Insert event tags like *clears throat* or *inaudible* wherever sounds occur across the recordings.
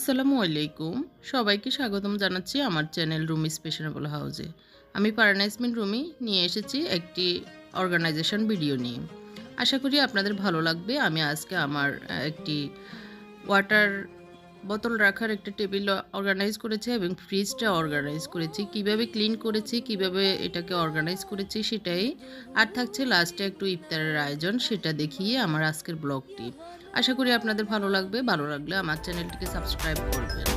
আসসালামু আলাইকুম। সবাইকে স্বাগতম জানাচ্ছি আমার চ্যানেল রুমি স্পেশনেবল হাউজে। আমি পারানাইজমিন রুমি নিয়ে এসেছি একটি অর্গানাইজেশন ভিডিও নিয়ে। আশা করি আপনাদের ভালো লাগবে। আমি আজকে আমার একটি ওয়াটার বোতল রাখার একটা টেবিল অর্গানাইজ করেছে এবং ফ্রিজটা অর্গানাইজ করেছি। কীভাবে ক্লিন করেছি, কীভাবে এটাকে অর্গানাইজ করেছি সেটাই আর থাকছে লাস্টে একটু ইফতারের আয়োজন, সেটা দেখিয়ে আমার আজকের ব্লগটি। আশা করি আপনাদের ভালো লাগবে, ভালো লাগলে আমার চ্যানেলটিকে সাবস্ক্রাইব করবেন।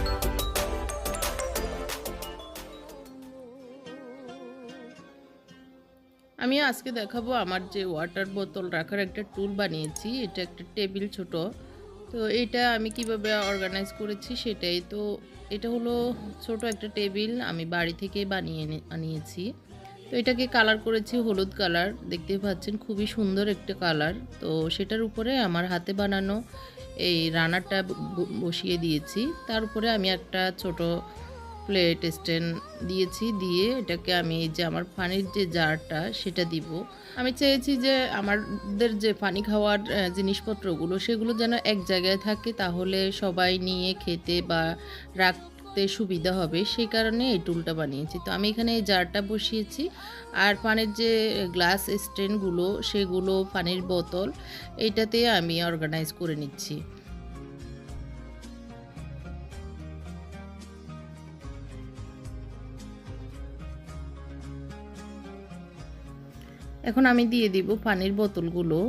আমি আজকে দেখাবো আমার যে ওয়াটার বোতল রাখার একটা টুল বানিয়েছি, এটা একটা টেবিল ছোট। তো এটা আমি কীভাবে অর্গানাইজ করেছি সেটাই। তো এটা হলো ছোট একটা টেবিল আমি বাড়ি থেকে বানিয়ে আনিয়েছি। তো এটাকে কালার করেছি হলুদ কালার দেখতে পাচ্ছেন খুবই সুন্দর একটা কালার তো সেটার উপরে আমার হাতে বানানো এই রানারটা বসিয়ে দিয়েছি। তার উপরে আমি একটা ছোট প্লেট স্ট্যান্ড দিয়েছি, দিয়ে এটাকে আমি যে আমার পানির যে জারটা, সেটা দিব। আমি চেয়েছি যে আমাদের যে পানি খাওয়ার জিনিসপত্রগুলো, সেগুলো যেন এক জায়গায় থাকে, তাহলে সবাই নিয়ে খেতে বা রাখতে সুবিধা হবে। সেই কারণে এই টুলটা বানিয়েছি। তো আমি এখানে এই জারটা বসিয়েছি। আর পানির যে গ্লাস স্ট্যান্ডগুলো, সেগুলো পানির বোতল এইটাতে আমি অর্গানাইজ করে নিচ্ছি। এখন আমি দিয়ে দিব পানির বোতলগুলো।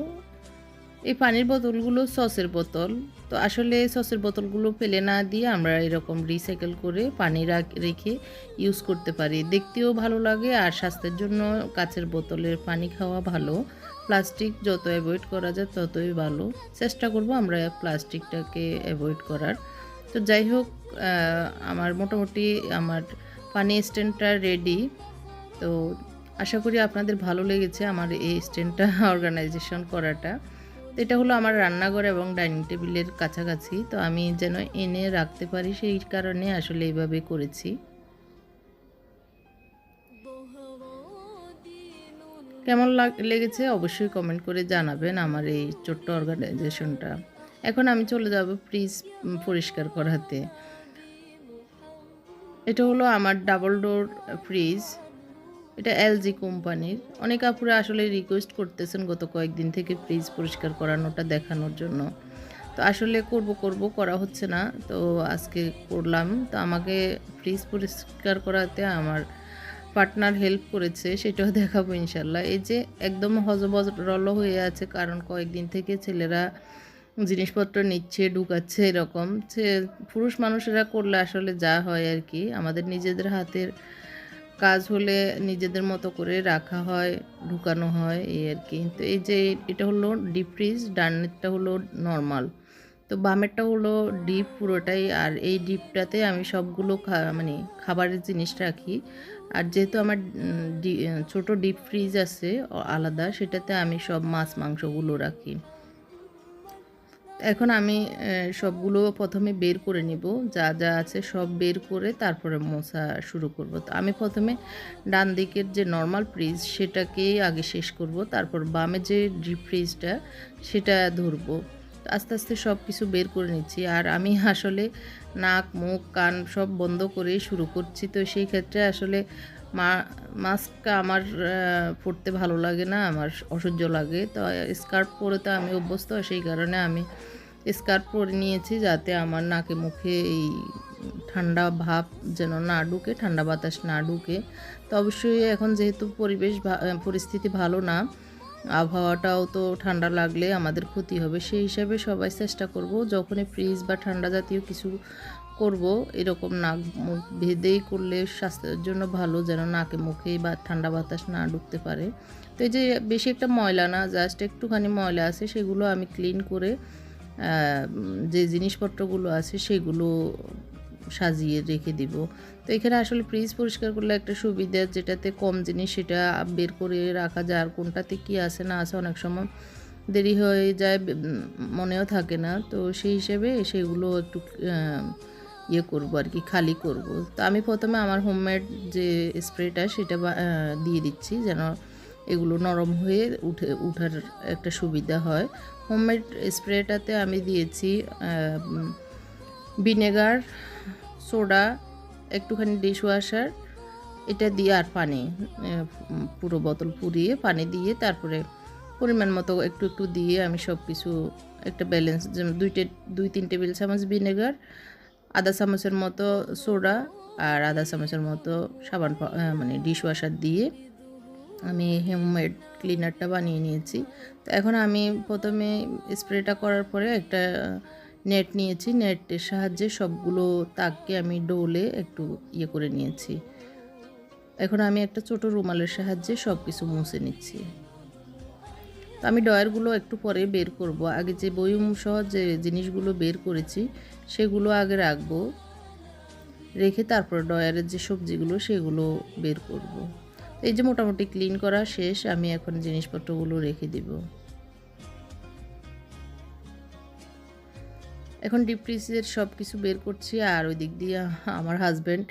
এই পানির বোতলগুলো সসের বোতল। তো আসলে সসের বোতলগুলো ফেলে না দিয়ে আমরা এরকম রিসাইকেল করে পানি রেখে ইউজ করতে পারি। দেখতেও ভালো লাগে আর স্বাস্থ্যের জন্য কাচের বোতলের পানি খাওয়া ভালো। প্লাস্টিক যত অ্যাভয়েড করা যায় ততই ভালো। চেষ্টা করব আমরা প্লাস্টিকটাকে অ্যাভয়েড করার। তো যাই হোক আমার মোটামুটি আমার পানি স্ট্যান্ডটা রেডি তো আশা করি আপনাদের ভালো লেগেছে আমার এই স্ট্যান্ডটা *laughs* অর্গানাইজেশন করাটা। তো এটা হলো আমার রান্নাঘর এবং ডাইনিং টেবিলের কাছাকাছি। তো আমি যেন এনে রাখতে পারি সেই কারণে আসলে এইভাবে করেছি। কেমন লাগ- লেগেছে অবশ্যই কমেন্ট করে জানাবেন আমার এই ছোট্ট অর্গানাইজেশনটা। এখন আমি চলে যাব ফ্রিজ পরিষ্কার করাতে। এটা হলো আমার ডাবল ডোর ফ্রিজ এটা এলজি কোম্পানির। অনেক আপুরা আসলে রিকোয়েস্ট করতেছেন গত কয়েকদিন থেকে ফ্রিজ পরিষ্কার করানোটা দেখানোর জন্য। তো আসলে করব করব, করা হচ্ছে না। তো আজকে করলাম। তো আমাকে ফ্রিজ পরিষ্কার করাতে আমার পার্টনার হেল্প করেছে, সেটাও দেখাবো ইনশাল্লাহ এই যে একদম হজবজ রল হয়ে আছে, কারণ কয়েকদিন থেকে ছেলেরা জিনিসপত্র নিচ্ছে, ঢুকাচ্ছে এরকম। সে পুরুষ মানুষেরা করলে আসলে যা হয় আর কি। আমাদের নিজেদের হাতের কাজ হলে নিজেদের মতো করে রাখা হয়, ঢুকানো হয়, এই আর কি। তো এই যে এটা হলো ডিপ ফ্রিজ ডানেরটা হলো নর্মাল তো বামেরটা হলো ডিপ পুরোটাই, আর এই ডিপটাতে আমি সবগুলো মানে খাবারের জিনিস রাখি। আর যেহেতু আমার ছোট ডিপ ফ্রিজ আছে, আলাদা, সেটাতে আমি সব মাছ, মাংসগুলো রাখি। এখন আমি সবগুলো প্রথমে বের করে নিব। যা যা আছে সব বের করে তারপরে মোছা শুরু করব। তো আমি প্রথমে ডান দিকের যে নর্মাল ফ্রিজ সেটাকেই আগে শেষ করব। তারপর বামে যে ডিপ ফ্রিজটা সেটা ধরবো। আস্তে আস্তে সব কিছু বের করে নিচ্ছি। আর আমি আসলে নাক, মুখ, কান সব বন্ধ করেই শুরু করছি। তো সেই ক্ষেত্রে আসলে মা আমার পরতে ভালো লাগে না, আমার অসহ্য লাগে। তো স্কার্ফ পরে তো আমি অভ্যস্ত, সেই কারণে আমি স্কার্ফ পরে নিয়েছি যাতে আমার নাকে, মুখে এই ঠান্ডা ভাব যেন না ঢুকে, ঠান্ডা বাতাস না ঢুকে। তো অবশ্যই এখন যেহেতু পরিবেশ পরিস্থিতি ভালো না, আবহাওয়াটাও তো ঠান্ডা লাগলে আমাদের ক্ষতি হবে। সেই হিসাবে সবাই চেষ্টা করব, যখনই ফ্রিজ বা ঠান্ডা জাতীয় কিছু করব, এরকম নাক মুখ ভেদেই করলে স্বাস্থ্যের জন্য ভালো যেন নাকে মুখে বা ঠান্ডা বাতাস না ঢুকতে পারে। তো এই যে বেশি একটা ময়লা না জাস্ট একটুখানি ময়লা আছে, সেগুলো আমি ক্লিন করে যে জিনিসপত্রগুলো আছে সেগুলো সাজিয়ে রেখে দিব। তো এখানে আসলে ফ্রিজ পরিষ্কার করলে একটা সুবিধা, যেটাতে কম জিনিস সেটা বের করে রাখা যায়, আর কোনটাতে কী আছে না আছে অনেক সময় দেরি হয়ে যায় মনেও থাকে না। তো সেই হিসেবে সেগুলো একটু ইয়ে করব আর কি, খালি করব। তো আমি প্রথমে আমার হোমমেড যে স্প্রেটা সেটা দিয়ে দিচ্ছি যেন এগুলো নরম হয়ে উঠে, উঠার একটা সুবিধা হয়। হোমমেড স্প্রেটাতে আমি দিয়েছি ভিনেগার সোডা একটুখানি ডিশ ওয়াশার এটা দিয়ে আর পানি পুরো বোতল পুড়িয়ে পানি দিয়ে তারপরে পরিমাণ মতো একটু একটু দিয়ে আমি সব কিছু একটা ব্যালেন্স যেমন দুইটে, দুই, তিন টেবিল চামচ ভিনেগার আধা চামচের মতো সোডা আর আধা চামচের মতো সাবান মানে ডিশ ওয়াশার দিয়ে আমি হোমমেড ক্লিনারটা বানিয়ে নিয়েছি। তো এখন আমি প্রথমে স্প্রেটা করার পরে একটা নেট নিয়েছি। নেটের সাহায্যে সবগুলো তাককে আমি ডোলে একটু ইয়ে করে নিয়েছি। এখন আমি একটা ছোট রুমালের সাহায্যে সব কিছু মুছে নিচ্ছি। তো আমি ডয়ারগুলো একটু পরে বের করব। আগে যে বয়ুম সহ যে জিনিসগুলো বের করেছি, সেগুলো আগে রাখব। রেখে তারপর ডয়ারের যে সবজিগুলো, সেগুলো বের করব। এই যে মোটামুটি ক্লিন করা শেষ, আমি এখন জিনিসপত্রগুলো রেখে দিব। এখন ডিপ ফ্রিজের সব কিছু বের করছি, আর ওই দিক দিয়ে আমার হাজব্যান্ড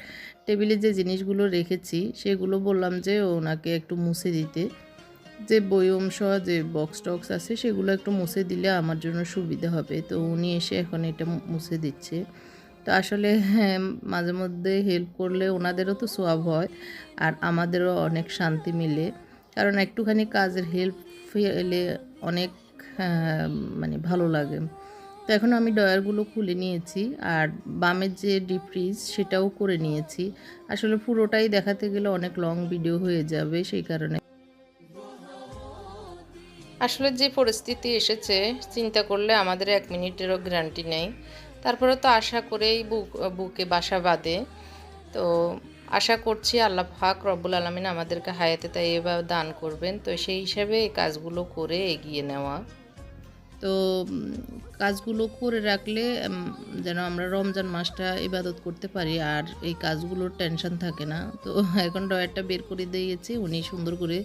টেবিলে যে জিনিসগুলো রেখেছি, সেগুলো বললাম যে ওনাকে একটু মুছে দিতে। যে বয়ম সহ যে বক্স টক্স আছে সেগুলো একটু মুছে দিলে আমার জন্য সুবিধা হবে। তো উনি এসে এখন এটা মুছে দিচ্ছে। তো আসলে হ্যাঁ, মাঝে মধ্যে হেল্প করলে ওনাদেরও তো সোয়াব হয় আর আমাদেরও অনেক শান্তি মিলে। কারণ একটুখানি কাজের হেল্প পেলে অনেক হ্যাঁ, মানে ভালো লাগে। তো এখন আমি ডয়ারগুলো খুলে নিয়েছি আর বামের যে ডিপ ফ্রিজ সেটাও করে নিয়েছি। আসলে পুরোটাই দেখাতে গেলে অনেক লং ভিডিও হয়ে যাবে সেই কারণে আসলে যে পরিস্থিতি এসেছে, চিন্তা করলে আমাদের এক মিনিটেরও গ্যারান্টি নেই। তারপরে তো আশা করেই বুক, বুকে বাসা বাঁধে। তো আশা করছি আল্লাহ পাক রব্বুল আলমিন আমাদেরকে হায়াতে তাই এবার দান করবেন। তো সেই হিসাবে এই কাজগুলো করে এগিয়ে নেওয়া। তো কাজগুলো করে রাখলে যেন আমরা রমজান মাসটা ইবাদত করতে পারি, আর এই কাজগুলোর টেনশন থাকে না। তো এখন ডয়ারটা বের করে দিয়েছি, উনি সুন্দর করে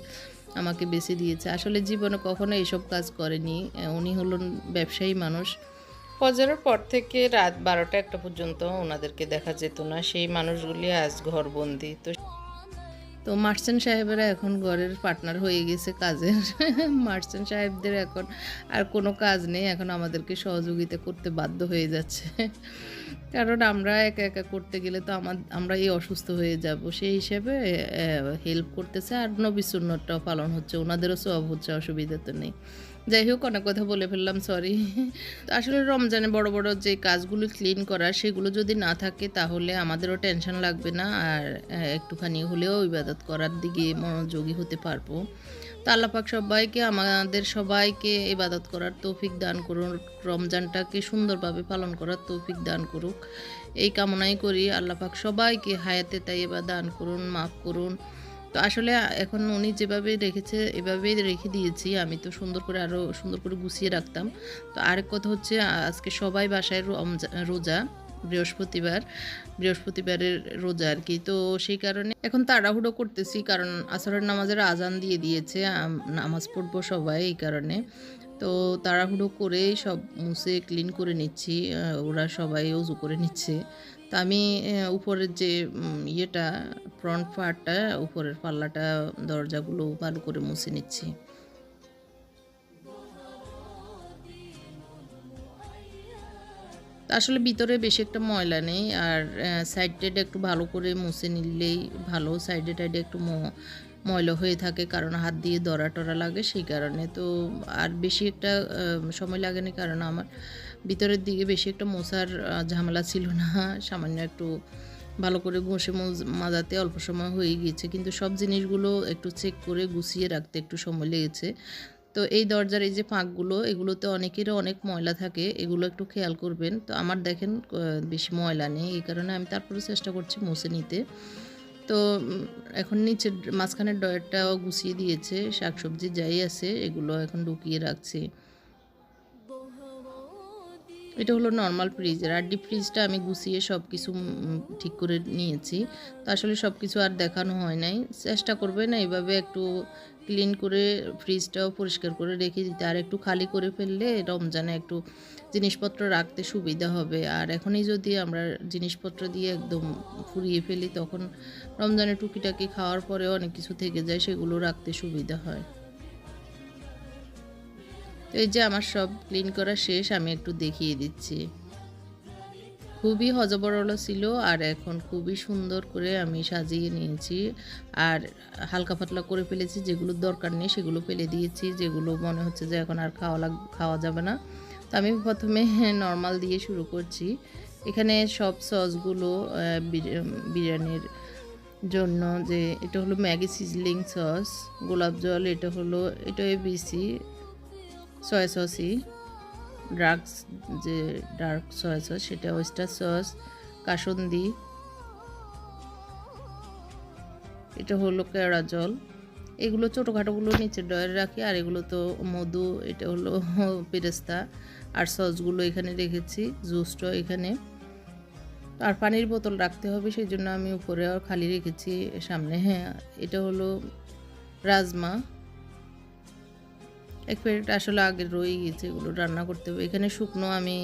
আমাকে বেছে দিয়েছে। আসলে জীবনে কখনো এসব কাজ করেনি। উনি হলেন ব্যবসায়ী মানুষ। ফজরের পর থেকে রাত বারোটা একটা পর্যন্ত ওনাদেরকে দেখা যেত না। সেই মানুষগুলি আজ ঘরবন্দি। তো তো মার্চেন্ট সাহেবেরা এখন ঘরের পার্টনার হয়ে গেছে কাজের। *laughs* মার্চেন্ট সাহেবদের এখন আর কোনো কাজ নেই, এখন আমাদেরকে সহযোগিতা করতে বাধ্য হয়ে যাচ্ছে। *laughs* কারণ আমরা একা একা করতে গেলে তো আমার আমরা এই অসুস্থ হয়ে যাব। সেই হিসেবে হেল্প করতেছে আর নবী পালন হচ্ছে, ওনাদেরও সব হচ্ছে, অসুবিধা তো নেই। যাই হোক অনেক কথা বলে ফেললাম সরি আসলে রমজানে বড় বড় যে কাজগুলো ক্লিন করা সেগুলো যদি না থাকে, তাহলে আমাদেরও টেনশন লাগবে না। আর একটুখানি হলেও ইবাদত করার দিকে মনোযোগী হতে পারব। তা আল্লাপাক সবাইকে, আমাদের সবাইকে ইবাদত করার তৌফিক দান করুন। রমজানটাকে সুন্দরভাবে পালন করার তৌফিক দান করুক। এই কামনাই করি। আল্লাপাক সবাইকে হায়াতে তাই এবার দান করুন, মাফ করুন। আসলে এখন উনি যেভাবে রেখেছে, এভাবেই রেখে দিয়েছি। আমি তো সুন্দর করে আরও সুন্দর করে গুছিয়ে রাখতাম। তো আরেক কথা হচ্ছে আজকে সবাই বাসায় রোজা, বৃহস্পতিবার, বৃহস্পতিবারের রোজা আর কি। তো সেই কারণে এখন তাড়াহুড়ো করতেছি, কারণ আসরের নামাজের আজান দিয়ে দিয়েছে নামাজ পড়ব সবাই এই কারণে। তো তাড়াহুড়ো করে সব মুছে ক্লিন করে নিচ্ছি ওরা সবাই উজু করে নিচ্ছে। তো আমি উপরের যে ইয়েটা ফ্রন্ট পার্টটা উপরের পাল্লাটা, দরজাগুলো ভালো করে মুছে নিচ্ছি। আসলে ভিতরে বেশি একটা ময়লা নেই আর সাইড একটু ভালো করে মুছে নিলেই ভালো। সাইডে টাইডে একটু ময়লা হয়ে থাকে কারণ হাত দিয়ে দরা টরা লাগে, সেই কারণে। তো আর বেশি একটা সময় লাগেনি কারণ আমার ভিতরের দিকে বেশি একটা মশার ঝামেলা ছিল না। *laughs* সামান্য একটু ভালো করে ঘষে মোজ- মাজাতে অল্প সময় হয়ে গিয়েছে, কিন্তু সব জিনিসগুলো একটু চেক করে গুছিয়ে রাখতে একটু সময় লেগেছে। তো এই দরজার এই যে ফাঁকগুলো, এগুলোতে অনেকেরও অনেক ময়লা থাকে, এগুলো একটু খেয়াল করবেন। তো আমার দেখেন বেশি ময়লা নেই, এই কারণে আমি তারপরে চেষ্টা করছি মুছে নিতে। তো এখন নিচের মাঝখানের ডয়ারটাও গুছিয়ে দিয়েছে, শাকসবজি যাই আছে, এগুলো এখন ঢুকিয়ে রাখছি। এটা হলো নর্মাল ফ্রিজের আর ডিপ ফ্রিজটা আমি গুছিয়ে সব কিছু ঠিক করে নিয়েছি। তো আসলে সব কিছু আর দেখানো হয় নাই। চেষ্টা করবে না এভাবে একটু ক্লিন করে ফ্রিজটাও পরিষ্কার করে রেখে দিতে। আর একটু খালি করে ফেললে রমজানে একটু জিনিসপত্র রাখতে সুবিধা হবে। আর এখনই যদি আমরা জিনিসপত্র দিয়ে একদম ফুরিয়ে ফেলি, তখন রমজানে টুকিটাকি খাওয়ার পরেও অনেক কিছু থেকে যায়, সেগুলো রাখতে সুবিধা হয়। তো এই যে আমার সব ক্লিন করা শেষ, আমি একটু দেখিয়ে দিচ্ছি। খুবই হজবরল ছিল আর এখন খুবই সুন্দর করে আমি সাজিয়ে নিয়েছি। আর হালকা পাতলা করে ফেলেছি, যেগুলো দরকার নেই সেগুলো ফেলে দিয়েছি, যেগুলো মনে হচ্ছে যে এখন আর খাওয়া লাগ, খাওয়া যাবে না। তো আমি প্রথমে *laughs* নর্মাল দিয়ে শুরু করছি। এখানে সব সসগুলো বিরিয়ানির জন্য যে এটা হলো ম্যাগি সিজলিং সস গোলাপ জল, এটা হলো, এটা এবিসি সয়া সসই ড্রাগস যে ডার্ক সয়া সস সেটা ওয়েস্টার সস কাসন্দি। এটা হলো কেওড়া জল এগুলো ছোটোখাটোগুলো নিচে ডয়ারে রাখি, আর এগুলো তো মধু, এটা হলো *laughs* পেরেস্তা। আর সসগুলো এখানে রেখেছি, জুসটা এখানে। আর পানির বোতল রাখতে হবে, সেই জন্য আমি উপরে আর খালি রেখেছি সামনে। হ্যাঁ এটা হলো রাজমা। এক প্লেট আসলে আগে রয়ে গেছে, এগুলো রান্না করতে। হবে এখানে শুকনো আমি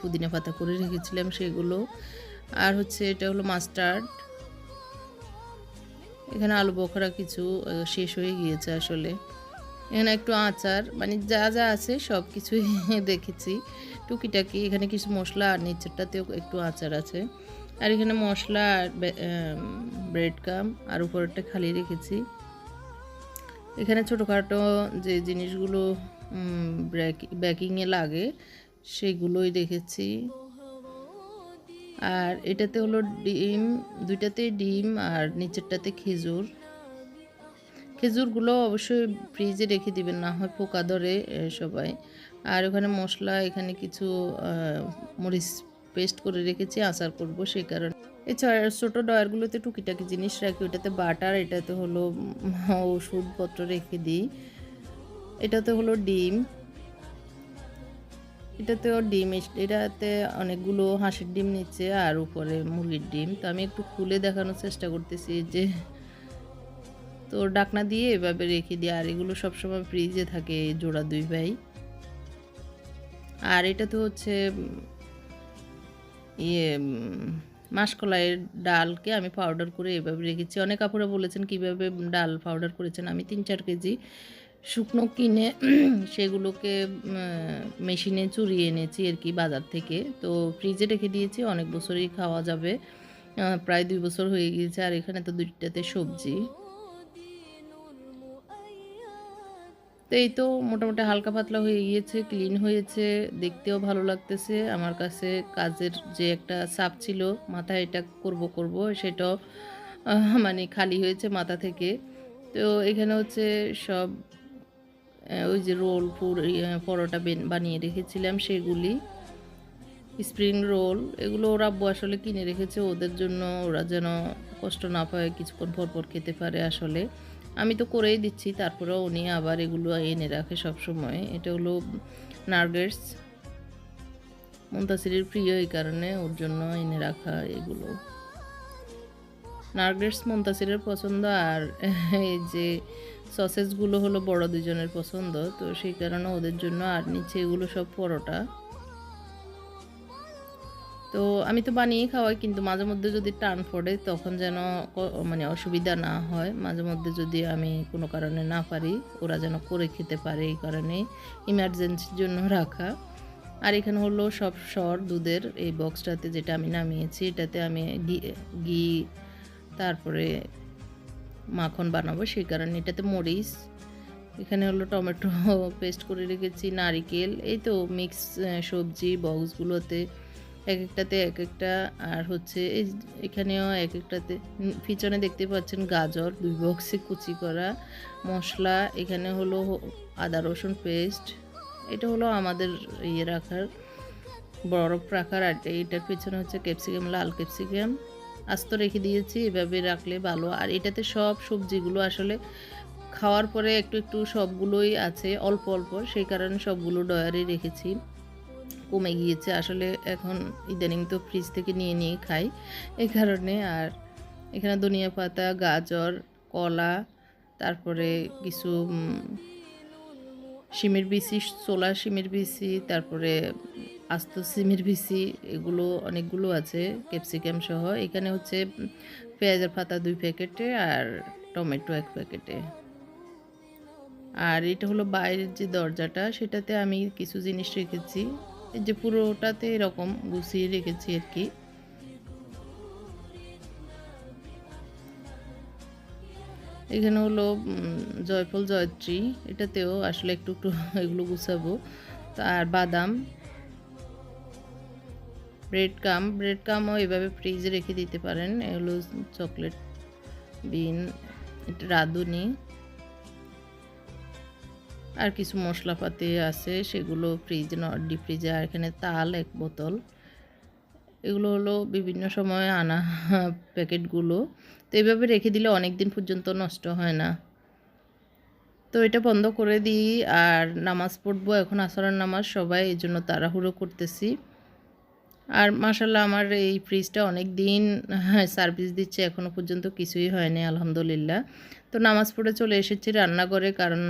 পুদিনা পাতা করে রেখেছিলাম সেগুলো। আর হচ্ছে এটা হলো মাস্টার্ড এখানে আলু বখরা কিছু শেষ হয়ে গিয়েছে আসলে। এখানে একটু আচার মানে যা যা আছে সব কিছুই *laughs* দেখেছি। টুকিটাকি, এখানে কিছু মশলা আর নিচেরটাতেও একটু আচার আছে। আর এখানে মশলা আর ব্রেড কাম আর উপরেরটা খালি রেখেছি। এখানে ছোটোখাটো যে জিনিসগুলো ব্যাকিংয়ে লাগে, সেগুলোই রেখেছি আর এটাতে হলো ডিম, দুইটাতে ডিম আর নিচেরটাতে খেজুর। খেজুরগুলো অবশ্যই ফ্রিজে রেখে দিবেন, না হয় পোকা ধরে সবাই। আর ওখানে মশলা, এখানে কিছু মরিচ পেস্ট করে রেখেছি, আচার করব, সেই কারণে। এছাড়া ছোটো ডয়ারগুলোতে টুকিটাকি জিনিস রাখি, ওটাতে বাটার, এটাতে হলো ওষুধপত্র রেখে দিই। এটাতে হলো ডিম। এটাতেও ডিম এটাতে অনেকগুলো হাঁসের ডিম নিচ্ছে আর উপরে মুরগির ডিম। তো আমি একটু খুলে দেখানোর চেষ্টা করতেছি যে তো ডাকনা দিয়ে এভাবে রেখে দিই, আর এগুলো সবসময় ফ্রিজে থাকে জোড়া দুই ভাই। আর এটা তো হচ্ছে ইয়ে মাসকলাইয়ের ডালকে আমি পাউডার করে এভাবে রেখেছি। অনেক কাপড়ে বলেছেন, কীভাবে ডাল পাউডার করেছেন? আমি তিন চার কেজি শুকনো কিনে *clears throat* সেগুলোকে মেশিনে চুরিয়ে এনেছি আর কি বাজার থেকে। তো ফ্রিজে রেখে দিয়েছি, অনেক বছরই খাওয়া যাবে। প্রায় দুই বছর হয়ে গিয়েছে আর এখানে তো দুইটাতে সবজি। তো এই তো মোটামুটি হালকা পাতলা হয়ে গিয়েছে ক্লিন হয়েছে দেখতেও ভালো লাগতেছে। আমার কাছে কাজের যে একটা চাপ ছিল মাথায় এটা করব করব সেটাও মানে খালি হয়েছে মাথা থেকে। তো এখানে হচ্ছে সব ওই যে রোল পুর ইয়ে, পরোটা বেন- বানিয়ে রেখেছিলাম সেগুলি। স্প্রিং রোল এগুলো ওরা আব্বু আসলে কিনে রেখেছে ওদের জন্য ওরা যেন কষ্ট না পায় কিছুক্ষণ পর পর খেতে পারে আসলে। আমি তো করেই দিচ্ছি, তারপরেও উনি আবার এগুলো এনে রাখে সব সময় এটা হলো নার্গেটস মুন্তাসিরের প্রিয় এই কারণে ওর জন্য এনে রাখা এগুলো। নার্গেটস মুন্তাসিরের পছন্দ আর এই যে সসেসগুলো হলো বড় দুজনের পছন্দ, তো সেই কারণে ওদের জন্য আর নিচে এগুলো সব পরোটা। তো আমি তো বানিয়ে খাওয়াই, কিন্তু মাঝে মধ্যে যদি টান পড়ে তখন যেন মানে অসুবিধা না হয়। মাঝে মধ্যে যদি আমি কোনো কারণে না পারি, ওরা যেন করে খেতে পারে এই কারণে ইমার্জেন্সির জন্য রাখা। আর এখানে হলো সব সর, দুধের এই বক্সটাতে যেটা আমি নামিয়েছি, এটাতে আমি ঘি ঘি, তারপরে মাখন বানাবো সেই কারণে। এটাতে মরিচ, এখানে হলো টমেটো *laughs* পেস্ট করে রেখেছি, নারিকেল, এই তো মিক্স সবজি বক্সগুলোতে এক একটাতে এক একটা আর হচ্ছে এই এখানেও এক একটাতে পিছনে দেখতে পাচ্ছেন গাজর, দুই বক্সে কুচি করা, মশলা, এখানে হলো আদা রসুন পেস্ট এটা হলো আমাদের ইয়ে রাখার, বরফ রাখার, আর এইটার পিছনে হচ্ছে ক্যাপসিকাম লাল ক্যাপসিকাম আস্ত রেখে দিয়েছি, এভাবে রাখলে ভালো। আর এটাতে সব সবজিগুলো আসলে খাওয়ার পরে একটু একটু সবগুলোই আছে, অল্প অল্প, সেই কারণে সবগুলো ডয়ারে রেখেছি। কমে গিয়েছে। আসলে এখন ইদানিং তো ফ্রিজ থেকে নিয়ে নিয়ে খাই। এই কারণে আর এখানে ধনিয়া পাতা, গাজর, কলা, তারপরে কিছু শিমের বিচি, ছোলা শিমের বিচি, তারপরে আস্ত সিমের বিচি, এগুলো অনেকগুলো আছে ক্যাপসিকাম সহ। এখানে হচ্ছে পেঁয়াজের পাতা দুই প্যাকেটে আর টমেটো এক প্যাকেটে। আর এটা হলো বাইরের যে দরজাটা, সেটাতে আমি কিছু জিনিস রেখেছি। এই যে পুরোটাতে এরকম গুছিয়ে রেখেছি আর কি। এখানে হলো জয়ফল জয়ত্রী, এটাতেও আসলে একটু একটু *laughs* এগুলো গুছাবো। আর বাদাম ব্রেড কাম ব্রেড কামও এভাবে ফ্রিজে রেখে দিতে পারেন। এগুলো চকলেট, বিন, এটা রাঁধুনি। আর কিছু মশলাপাতি আছে, সেগুলো ফ্রিজে ডিপ ফ্রিজে আর এখানে তাল এক বোতল। এগুলো হলো বিভিন্ন সময় আনা প্যাকেটগুলো। তো এইভাবে রেখে দিলে অনেক দিন পর্যন্ত নষ্ট হয় না। তো এটা বন্ধ করে দিই, আর নামাজ পড়ব, এখন আসরের নামাজ, সবাই এই জন্য তাড়াহুড়ো করতেছি। আর মাসাল্লাহ আমার এই ফ্রিজটা অনেক দিন সার্ভিস দিচ্ছে এখনও পর্যন্ত কিছুই হয়নি, আলহামদুলিল্লাহ। তো নামাজ পড়ে চলে এসেছি রান্নাঘরে কারণ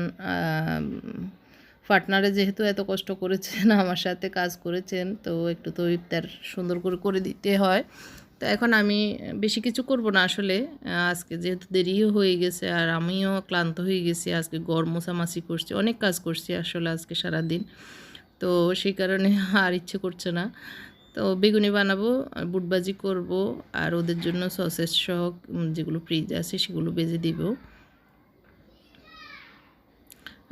পার্টনারে যেহেতু এত কষ্ট করেছেন, আমার সাথে কাজ করেছেন, তো একটু তো ইফতার সুন্দর করে করে দিতে হয়। তো এখন আমি বেশি কিছু করব না আসলে। আজকে যেহেতু দেরিও হয়ে গেছে আর আমিও ক্লান্ত হয়ে গেছি, আজকে গড় মোছামাছি করছি, অনেক কাজ করছি আসলে আজকে সারাদিন। তো সেই কারণে আর ইচ্ছে করছে না। তো বেগুনি বানাবো, বুটবাজি করব আর ওদের জন্য সসেস সহ যেগুলো ফ্রিজ আছে সেগুলো বেজে দিব।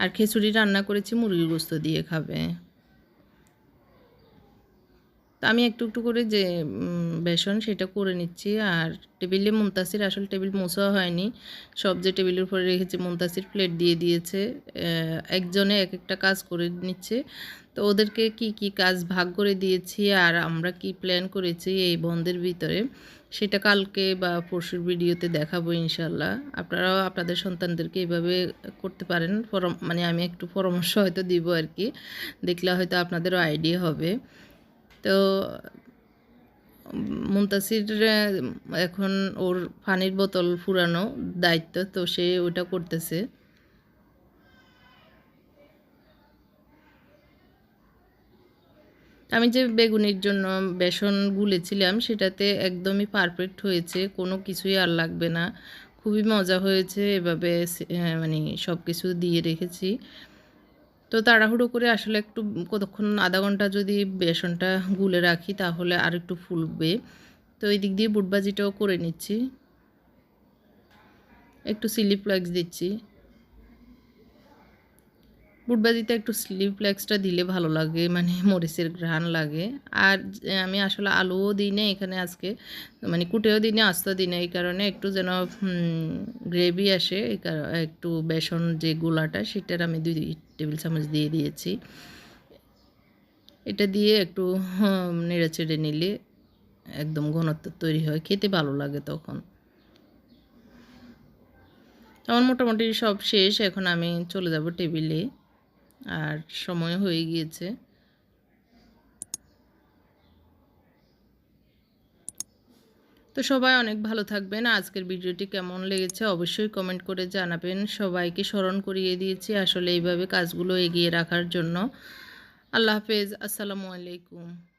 আর খিচুড়ি রান্না করেছি, মুরগির গোস্ত দিয়ে খাবে। তো আমি একটু একটু করে যে বেসন সেটা করে নিচ্ছি। আর টেবিলে মুমতাসির আসলে টেবিল মোছা হয়নি। সব যে টেবিলের উপরে রেখেছি মুমতাসির প্লেট দিয়ে দিয়েছে। একজনে এক একটা কাজ করে নিচ্ছে। তো ওদেরকে কি কি কাজ ভাগ করে দিয়েছি আর আমরা কি প্ল্যান করেছি এই বন্ধের ভিতরে, সেটা কালকে বা পরশুর ভিডিওতে দেখাবো ইনশাল্লাহ আপনারাও আপনাদের সন্তানদেরকে এইভাবে করতে পারেন মানে আমি একটু পরামর্শ হয়তো দিব আর কি, দেখলে হয়তো আপনাদেরও আইডিয়া হবে। তো মুমতাসির এখন ওর পানির বোতল ফুরানো দায়িত্ব, তো সে ওটা করতেছে। আমি যে বেগুনির জন্য বেসন গুলেছিলাম, সেটাতে একদমই পারফেক্ট হয়েছে, কোনো কিছুই আর লাগবে না। খুবই মজা হয়েছে, এভাবে মানে সব কিছু দিয়ে রেখেছি। তো তাড়াহুড়ো করে আসলে একটু কতক্ষণ, আধা ঘণ্টা যদি বেসনটা গুলে রাখি, তাহলে আর একটু ফুলবে। তো এই দিক দিয়ে বুটবাজিটাও করে নিচ্ছি। একটু সিলি ফ্লেক্স দিচ্ছি। বুটবাজিতে একটু স্লিপ ফ্লেক্সটা দিলে ভালো লাগে মানে মরিচের ঘ্রাণ লাগে। আর আমি আসলে আলুও দিই না এখানে আজকে মানে কুটেও দিই না, আস্ত দিই না, এই কারণে একটু যেন গ্রেভি আসে, এই একটু বেসন যে গোলাটা সেটার আমি দুই টেবিল চামচ দিয়ে দিয়েছি। এটা দিয়ে একটু নেড়ে চেড়ে নিলে একদম ঘনত্ব তৈরি হয়, খেতে ভালো লাগে তখন। আমার মোটামুটি সব শেষ, এখন আমি চলে যাব টেবিলে। আর সময় হয়ে গিয়েছে। তো সবাই অনেক ভালো থাকবেন। আজকের ভিডিওটি কেমন লেগেছে অবশ্যই কমেন্ট করে জানাবেন। সবাইকে স্মরণ করিয়ে দিয়েছি আসলে এইভাবে কাজগুলো এগিয়ে রাখার জন্য। আল্লাহ হাফেজ। আসসালামু আলাইকুম।